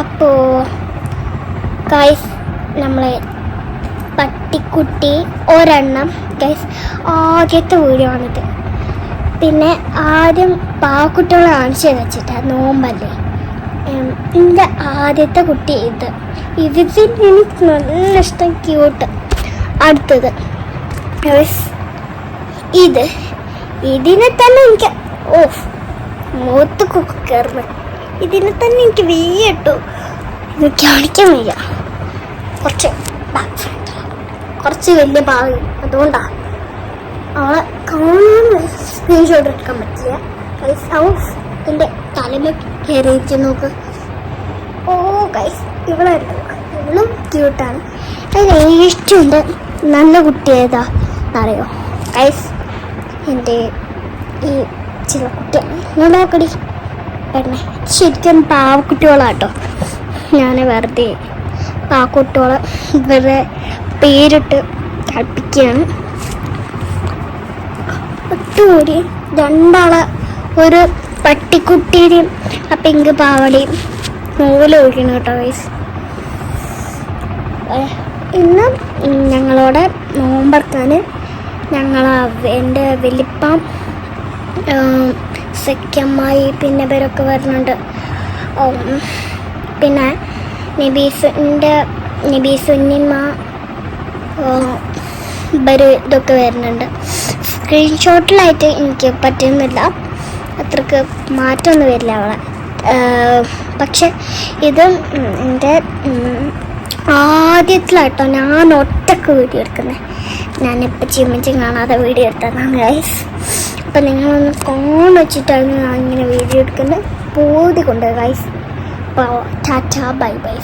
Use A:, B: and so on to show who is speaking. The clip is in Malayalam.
A: അപ്പോൾ ഗൈസ് നമ്മളെ പട്ടിക്കുട്ടി ഒരെണ്ണം ഗൈസ് ആദ്യത്തെ വീഡിയോ ആണിത്. പിന്നെ ആദ്യം പാവക്കുട്ടികളെ കാണിച്ചു വെച്ചിട്ടാ നോമ്പല്ലേ? എന്റെ ആദ്യത്തെ കുട്ടി ഇത്. ഇതിൽ എനിക്ക് നല്ല ഇഷ്ടം ക്യൂട്ട് അടുത്തത് ഇത്. ഇതിനെ തന്നെ എനിക്ക് ഓ മൂത്ത് കുക്ക് കയറുന്നു. ഇതിനെ തന്നെ എനിക്ക് വീട്ടു ഇത് കാണിക്കാൻ വയ്യ. കുറച്ച് ബാക്ക്. കുറച്ച് വലിയ ഭാഗം അതുകൊണ്ടാണ് അവളെ കാണാൻ സ്ക്രീൻഷോട്ട് എടുക്കാൻ പറ്റില്ല ഗൈസ് ഹൗസ് എന്റെ തലമ കയറിയിട്ട് നോക്ക്. ഓ ഗൈസ് ഇവിടെ ഇവളും ക്യൂട്ടാണ് അതിന് ഏറ്റവും എന്റെ നല്ല കുട്ടി ഏതാ? എന്നറിയോ ഗൈസ് എന്റെ ഈ ചില കുട്ടിയാണ് നോക്കടി. പെണ്ണെ ശരിക്കും പാവക്കുട്ടികളാട്ടോ. ഞാൻ വെറുതെ പാവക്കുട്ടികളെ ഇവരുടെ പേരിട്ട് കളിപ്പിക്കുകയാണ് ഒട്ടുകൂടി രണ്ടാളെ ഒരു പട്ടിക്കുട്ടിയുടെയും ആ പിങ്ക് പാവടയും നൂൽ ഒഴിക്കണം കേട്ടോ വയസ്സ് ഇന്ന് ഞങ്ങളോടെ നോമ്പറക്കാൻ ഞങ്ങൾ എന്റെ വലിപ്പം സെക്കമ്മായി പിന്നെ ഇവരൊക്കെ വരുന്നുണ്ട്. പിന്നെ നബീസിന്റെ നബീസുന്നിമ്മ ഇവർ ഇതൊക്കെ വരുന്നുണ്ട്. സ്ക്രീൻഷോട്ടിലായിട്ട് എനിക്ക് പറ്റുന്നില്ല. അത്രയ്ക്ക് മാറ്റമൊന്നും വരില്ല അവളെ. പക്ഷെ ഇത് എന്റെ ആദ്യത്തിലായിട്ടോ ഞാൻ ഒറ്റയ്ക്ക് വീഡിയോ എടുക്കുന്നത് ഞാനിപ്പോൾ ചിമ്മിച്ചും കാണാതെ വീഡിയോ എടുത്തതാണ് ഗൈസ് അപ്പം നിങ്ങളൊന്ന് വെച്ചിട്ടാണ് ഞാൻ ഇങ്ങനെ വീഡിയോ എടുക്കുന്നത്. പോതി കൊണ്ട് ഗൈസ് ടാറ്റ ബൈ ബൈ